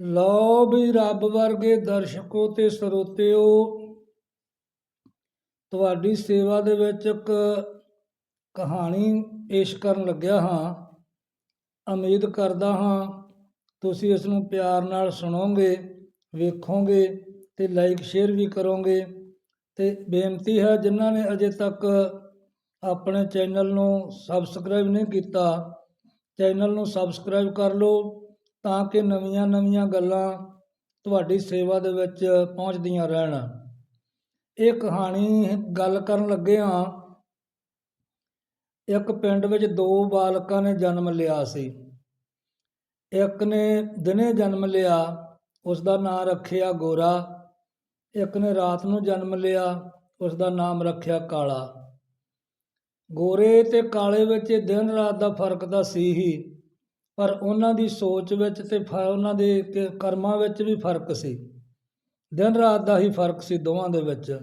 ਲਓ ਵੀ ਰੱਬ ਵਰਗੇ ਦਰਸ਼ਕੋ ਤੇ ਸਰੋਤਿਓ, ਤੁਹਾਡੀ ਸੇਵਾ ਦੇ ਵਿੱਚ ਇੱਕ ਕਹਾਣੀ ਪੇਸ਼ ਕਰਨ ਲੱਗਿਆ ਹਾਂ। ਉਮੀਦ ਕਰਦਾ ਹਾਂ ਤੁਸੀਂ ਇਸ ਨੂੰ ਪਿਆਰ ਨਾਲ ਸੁਣੋਗੇ, ਵੇਖੋਗੇ ਤੇ ਲਾਈਕ ਸ਼ੇਅਰ ਵੀ ਕਰੋਗੇ। ਤੇ ਬੇਨਤੀ ਹੈ ਜਿਨ੍ਹਾਂ ਨੇ ਅਜੇ ਤੱਕ ਆਪਣੇ ਚੈਨਲ ਨੂੰ ਸਬਸਕ੍ਰਾਈਬ ਨਹੀਂ ਕੀਤਾ, ਚੈਨਲ ਨੂੰ ਸਬਸਕ੍ਰਾਈਬ ਕਰ ਲਓ। ਤਾਂ ਕਿ ਨਵੀਆਂ-ਨਵੀਆਂ ਗੱਲਾਂ ਤੁਹਾਡੀ ਸੇਵਾ ਦੇ ਵਿੱਚ ਪਹੁੰਚਦੀਆਂ ਰਹਿਣ। ਇਹ ਕਹਾਣੀ ਗੱਲ ਕਰਨ ਲੱਗੇ ਹਾਂ। ਇੱਕ ਪਿੰਡ ਵਿੱਚ ਦੋ ਬਾਲਕਾਂ ਨੇ ਜਨਮ ਲਿਆ ਸੀ। ਇੱਕ ਨੇ ਦਿਨੇ ਜਨਮ ਲਿਆ, ਉਸ ਦਾ ਨਾਮ ਰੱਖਿਆ ਗੋਰਾ। ਇੱਕ ਨੇ ਰਾਤ ਨੂੰ ਜਨਮ ਲਿਆ, ਉਸ ਦਾ ਨਾਮ ਰੱਖਿਆ ਕਾਲਾ। ਗੋਰੇ ਤੇ ਕਾਲੇ ਵਿੱਚ ਇਹ ਦਿਨ ਰਾਤ ਦਾ ਫ਼ਰਕ ਤਾਂ ਸੀ ਹੀ। ਪਰ ਉਹਨਾਂ ਦੀ ਸੋਚ ਵਿੱਚ ਤੇ ਫ- ਉਹਨਾਂ ਦੇ ਕਰਮਾਂ ਵਿੱਚ ਵੀ ਫ਼ਰਕ ਸੀ। ਦਿਨ ਰਾਤ ਦਾ ਹੀ ਫ਼ਰਕ ਸੀ ਦੋਵਾਂ ਦੇ ਵਿੱਚ।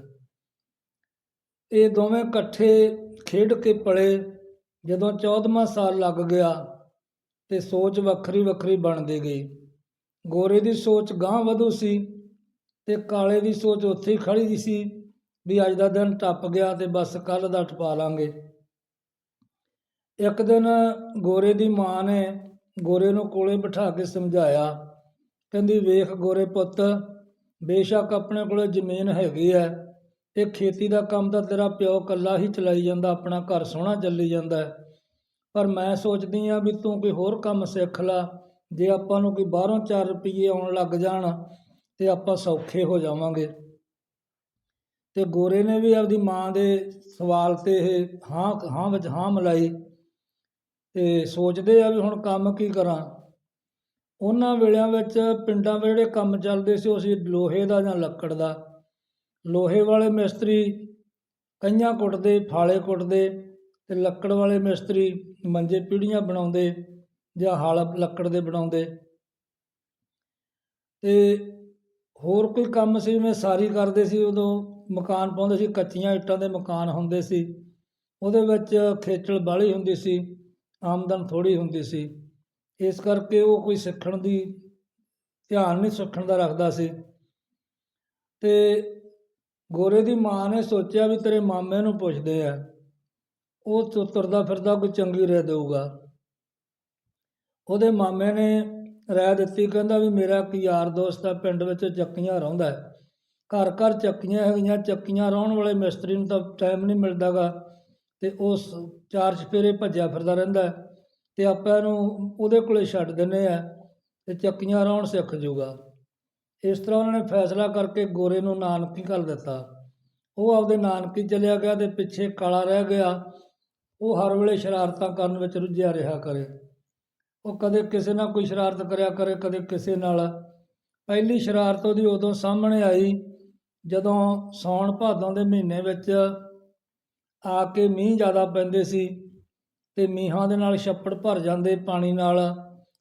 ਇਹ ਦੋਵੇਂ ਇਕੱਠੇ ਖੇਡ ਕੇ ਪਲੇ, ਜਦੋਂ 14ਵਾਂ ਸਾਲ ਲੱਗ ਗਿਆ ਤੇ ਸੋਚ ਵੱਖਰੀ ਵੱਖਰੀ ਬਣਦੀ ਗਈ। ਗੋਰੇ ਦੀ ਸੋਚ ਗਾਂਹ ਵਧੂ ਸੀ ਤੇ ਕਾਲੇ ਦੀ ਸੋਚ ਉੱਥੇ ਹੀ ਖੜੀ ਦੀ ਸੀ ਵੀ ਅੱਜ ਦਾ ਦਿਨ ਟੱਪ ਗਿਆ ਤੇ ਬਸ ਕੱਲ ਦਾ ਟਪਾ ਲਾਂਗੇ। ਇੱਕ ਦਿਨ ਗੋਰੇ ਦੀ ਮਾਂ ਨੇ ਗੋਰੇ ਨੂੰ ਕੋਲੇ ਬਿਠਾ ਕੇ ਸਮਝਾਇਆ, ਕਹਿੰਦੀ, ਵੇਖ ਗੋਰੇ ਪੁੱਤ, ਬੇਸ਼ੱਕ ਆਪਣੇ ਕੋਲੇ ਜ਼ਮੀਨ ਹੈਗੀ ਐ ਇਹ ਖੇਤੀ ਦਾ ਕੰਮ ਤਾਂ ਤੇਰਾ ਪਿਓ ਕੱਲਾ ਹੀ ਚਲਾਈ ਜਾਂਦਾ, ਆਪਣਾ ਘਰ ਸੋਹਣਾ ਚੱਲੀ ਜਾਂਦਾ ਪਰ ਮੈਂ ਸੋਚਦੀ ਆ ਵੀ ਤੂੰ ਕੋਈ ਹੋਰ ਕੰਮ ਸਿੱਖ ਲਾ, ਜੇ ਆਪਾਂ ਨੂੰ ਕੋਈ ਬਾਹਰੋਂ 4 ਰੁਪਏ ਆਉਣ ਲੱਗ ਜਾਣ, ਤੇ ਆਪਾਂ ਸੌਖੇ ਹੋ ਜਾਵਾਂਗੇ। ਤੇ ਗੋਰੇ ਨੇ ਵੀ ਆਪਦੀ ਮਾਂ ਦੇ ਸਵਾਲ ਤੇ ਇਹ ਹਾਂ ਹਾਂ ਵਿੱਚ ਹਾਂ ਮਿਲਾਈ। ਅਤੇ ਸੋਚਦੇ ਆ ਵੀ ਹੁਣ ਕੰਮ ਕੀ ਕਰਾਂ। ਉਹਨਾਂ ਵੇਲਿਆਂ ਵਿੱਚ ਪਿੰਡਾਂ ਵਿੱਚ ਜਿਹੜੇ ਕੰਮ ਚੱਲਦੇ ਸੀ, ਉਹ ਸੀ ਲੋਹੇ ਦਾ ਜਾਂ ਲੱਕੜ ਦਾ। ਲੋਹੇ ਵਾਲੇ ਮਿਸਤਰੀ ਕਈਆਂ ਕੁੱਟਦੇ, ਫਾਲੇ ਕੁੱਟਦੇ ਅਤੇ ਲੱਕੜ ਵਾਲੇ ਮਿਸਤਰੀ ਮੰਜੇ ਪੀੜੀਆਂ ਬਣਾਉਂਦੇ ਜਾਂ ਹਲ ਲੱਕੜ ਦੇ ਬਣਾਉਂਦੇ। ਅਤੇ ਹੋਰ ਕੋਈ ਕੰਮ ਸੀ, ਜਿਵੇਂ ਸਾਰੀ ਕਰਦੇ ਸੀ, ਉਦੋਂ ਮਕਾਨ ਪਾਉਂਦੇ ਸੀ, ਕੱਚੀਆਂ ਇੱਟਾਂ ਦੇ ਮਕਾਨ ਹੁੰਦੇ ਸੀ। ਉਹਦੇ ਵਿੱਚ ਖੇਚਲ ਬਾਹਲੀ ਹੁੰਦੀ ਸੀ। ਆਮਦਨ ਥੋੜੀ ਹੁੰਦੀ ਸੀ। ਇਸ ਕਰਕੇ ਉਹ ਕੋਈ ਸਿੱਖਣ ਦੀ ਧਿਆਨ ਨਹੀਂ ਸਿੱਖਣ ਦਾ ਰੱਖਦਾ ਸੀ। ਤੇ ਗੋਰੇ ਦੀ ਮਾਂ ਨੇ ਸੋਚਿਆ ਵੀ ਤੇਰੇ ਮਾਮੇ ਨੂੰ ਪੁੱਛਦੇ ਆ, ਉਹ ਤੁਰਦਾ ਫਿਰਦਾ ਕੋਈ ਚੰਗੀ ਰਹਿ ਦੇਊਗਾ। ਉਹਦੇ ਮਾਮੇ ਨੇ ਰਾਏ ਦਿੱਤੀ, ਕਹਿੰਦਾ ਵੀ ਮੇਰਾ ਇੱਕ ਯਾਰ ਦੋਸਤ ਆ, ਪਿੰਡ ਵਿੱਚ ਚੱਕੀਆਂ ਰਹਿੰਦਾ ਹੈ। ਘਰ ਘਰ ਚੱਕੀਆਂ ਹੈਗੀਆਂ, ਚੱਕੀਆਂ ਰਾਉਣ ਵਾਲੇ ਮਿਸਤਰੀ ਨੂੰ ਤਾਂ ਟਾਈਮ ਨਹੀਂ ਮਿਲਦਾਗਾ। ਅਤੇ ਉਹ ਸ- ਚਾਰ ਚਫੇਰੇ ਭੱਜਿਆ ਫਿਰਦਾ ਰਹਿੰਦਾ ਅਤੇ ਆਪਾਂ ਇਹਨੂੰ ਉਹਦੇ ਕੋਲੇ ਛੱਡ ਦਿੰਦੇ ਹਾਂ ਅਤੇ ਚੱਕੀਆਂ ਰਾਉਣ ਸਿੱਖ ਜੂਗਾ। ਇਸ ਤਰ੍ਹਾਂ ਉਹਨਾਂ ਨੇ ਫੈਸਲਾ ਕਰਕੇ ਗੋਰੇ ਨੂੰ ਨਾਨਕੀ ਕਰ ਦਿੱਤਾ। ਉਹ ਆਪਦੇ ਨਾਨਕੀ ਚਲਿਆ ਗਿਆ ਤੇ ਪਿੱਛੇ ਕਾਲਾ ਰਹਿ ਗਿਆ। ਉਹ ਹਰ ਵੇਲੇ ਸ਼ਰਾਰਤਾਂ ਕਰਨ ਵਿੱਚ ਰੁੱਝਿਆ ਰਿਹਾ ਕਰੇ। ਉਹ ਕਦੇ ਕਿਸੇ ਨਾਲ ਕੋਈ ਸ਼ਰਾਰਤ ਕਰਿਆ ਕਰੇ, ਕਦੇ ਕਿਸੇ ਨਾਲ। ਪਹਿਲੀ ਸ਼ਰਾਰਤ ਉਹਦੀ ਉਦੋਂ ਸਾਹਮਣੇ ਆਈ ਜਦੋਂ ਸੌਣ ਭਾਦੋਂ ਦੇ ਮਹੀਨੇ ਵਿੱਚ ਆ ਕੇ ਮੀਂਹ ਜ਼ਿਆਦਾ ਪੈਂਦੇ ਸੀ ਅਤੇ ਮੀਂਹਾਂ ਦੇ ਨਾਲ ਛੱਪੜ ਭਰ ਜਾਂਦੇ ਪਾਣੀ ਨਾਲ,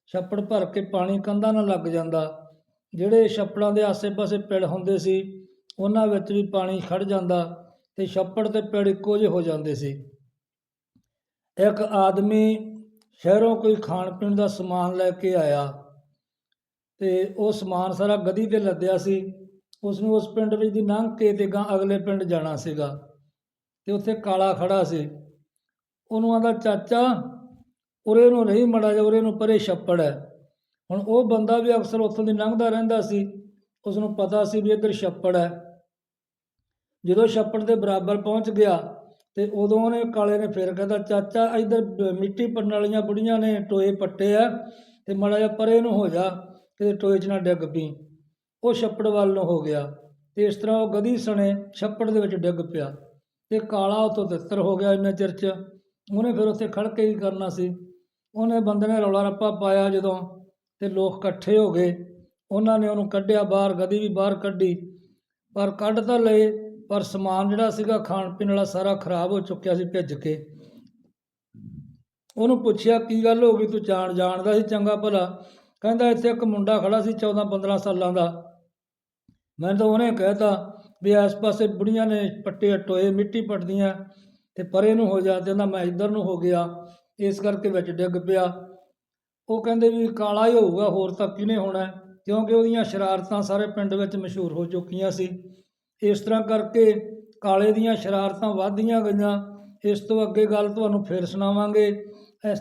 ਛੱਪੜ ਭਰ ਕੇ ਪਾਣੀ ਕੰਧਾਂ ਨਾਲ ਲੱਗ ਜਾਂਦਾ। ਜਿਹੜੇ ਛੱਪੜਾਂ ਦੇ ਆਸੇ-ਪਾਸੇ ਪਿੜ ਹੁੰਦੇ ਸੀ, ਉਹਨਾਂ ਵਿੱਚ ਵੀ ਪਾਣੀ ਖੜ ਜਾਂਦਾ ਤੇ ਛੱਪੜ ਤੇ ਪਿੜ ਇੱਕੋ ਜਿਹੇ ਹੋ ਜਾਂਦੇ ਸੀ। ਇੱਕ ਆਦਮੀ ਸ਼ਹਿਰੋਂ ਕੋਈ ਖਾਣ ਪੀਣ ਦਾ ਸਮਾਨ ਲੈ ਕੇ ਆਇਆ ਤੇ ਉਹ ਸਮਾਨ ਸਾਰਾ ਗਦੀ ਤੇ ਲੱਦਿਆ ਸੀ। ਉਸ ਨੂੰ ਉਸ ਪਿੰਡ ਵਿੱਚ ਦੀ ਲੰਘ ਕੇ ਤੇ ਗਾਂ ਅਗਲੇ ਪਿੰਡ ਜਾਣਾ ਸੀਗਾ। ਤੇ ਉੱਥੇ ਕਾਲਾ ਖੜਾ ਸੀ। ਉਹਨੂੰ ਆਂਦਾ ਚਾਚਾ, ਉਰੇ ਨੂੰ ਨਹੀਂ ਮੜਾ ਜਾ ਉਰੇ ਨੂੰ ਪਰੇ ਛੱਪੜ ਹੈ। ਹੁਣ ਉਹ ਬੰਦਾ ਵੀ ਅਕਸਰ ਉੱਥੋਂ ਦੀ ਲੰਘਦਾ ਰਹਿੰਦਾ ਸੀ। ਉਸ ਨੂੰ ਪਤਾ ਸੀ ਵੀ ਇੱਧਰ ਛੱਪੜ ਹੈ। ਜਦੋਂ ਛੱਪੜ ਦੇ ਬਰਾਬਰ ਪਹੁੰਚ ਗਿਆ ਤੇ ਉਦੋਂ ਉਹਨੇ ਕਾਲੇ ਨੇ ਫਿਰ ਕਹਿੰਦਾ, ਚਾਚਾ, ਇੱਧਰ ਮਿੱਟੀ ਭਰਨ ਵਾਲੀਆਂ ਬੁੜੀਆਂ ਨੇ, ਟੋਏ ਪੱਟੇ ਆ ਤੇ ਮੜਾ ਜਾ ਪਰੇ ਨੂੰ ਹੋ ਜਾ ਕਿਤੇ ਟੋਏ 'ਚ ਨਾ ਡਿੱਗ ਪਈ। ਉਹ ਛੱਪੜ ਵੱਲ ਨੂੰ ਹੋ ਗਿਆ ਤੇ ਇਸ ਤਰ੍ਹਾਂ ਉਹ ਗਧੀ ਸਣੇ ਛੱਪੜ ਦੇ ਵਿੱਚ ਡਿੱਗ ਪਿਆ। ਤੇ ਕਾਲਾ ਉਤੋਂ ਤਿੱਤਰ ਹੋ ਗਿਆ ਇੰਨੇ ਚਿਰ 'ਚ। ਉਹਨੇ ਫਿਰ ਉੱਥੇ ਖੜ ਕੇ ਹੀ ਕਰਨਾ ਸੀ? ਉਹਨੇ ਬੰਦੇ ਨੇ ਰੌਲਾ ਰੱਪਾ ਪਾਇਆ ਜਦੋਂ ਤੇ ਲੋਕ ਇਕੱਠੇ ਹੋ ਗਏ। ਉਹਨਾਂ ਨੇ ਉਹਨੂੰ ਕੱਢਿਆ ਬਾਹਰ, ਗਧੀ ਵੀ ਬਾਹਰ ਕੱਢੀ। ਪਰ ਕੱਢ ਤਾਂ ਲਏ, ਪਰ ਸਮਾਨ ਜਿਹੜਾ ਸੀਗਾ ਖਾਣ ਪੀਣ ਵਾਲਾ ਸਾਰਾ ਖਰਾਬ ਹੋ ਚੁੱਕਿਆ ਸੀ ਭਿੱਜ ਕੇ। ਉਹਨੂੰ ਪੁੱਛਿਆ, ਕੀ ਗੱਲ ਹੋ ਗਈ? ਤੂੰ ਜਾਣ, ਜਾਣਦਾ ਸੀ ਚੰਗਾ ਭਲਾ? ਕਹਿੰਦਾ, ਇੱਥੇ ਇੱਕ ਮੁੰਡਾ ਖੜਾ ਸੀ 14 15 ਸਾਲਾਂ ਦਾ। ਮੈਂ ਤਾਂ ਉਹਨੇ ਕਹਿਤਾ ਵੀ ਆਸ ਪਾਸੇ ਬੁੜੀਆਂ ਨੇ ਪੱਟੇ ਟੋਏ ਮਿੱਟੀ ਪੱਟਦੀਆਂ ਤੇ ਪਰੇ ਨੂੰ ਹੋ ਜਾ ਤੇ ਕਹਿੰਦਾ ਮੈਂ ਇੱਧਰ ਨੂੰ ਹੋ ਗਿਆ, ਇਸ ਕਰਕੇ ਵਿੱਚ ਡਿੱਗ ਪਿਆ। ਉਹ ਕਹਿੰਦੇ ਵੀ ਕਾਲਾ ਹੀ ਹੋਊਗਾ, ਹੋਰ ਤਾਂ ਕਿਹਨੇ ਹੋਣਾ? ਕਿਉਂਕਿ ਉਹਦੀਆਂ ਸ਼ਰਾਰਤਾਂ ਸਾਰੇ ਪਿੰਡ ਵਿੱਚ ਮਸ਼ਹੂਰ ਹੋ ਚੁੱਕੀਆਂ ਸੀ। ਇਸ ਤਰ੍ਹਾਂ ਕਰਕੇ ਕਾਲੇ ਦੀਆਂ ਸ਼ਰਾਰਤਾਂ ਵੱਧਦੀਆਂ ਗਈਆਂ। ਇਸ ਤੋਂ ਅੱਗੇ ਗੱਲ ਤੁਹਾਨੂੰ ਫਿਰ ਸੁਣਾਵਾਂਗੇ। ਇਸ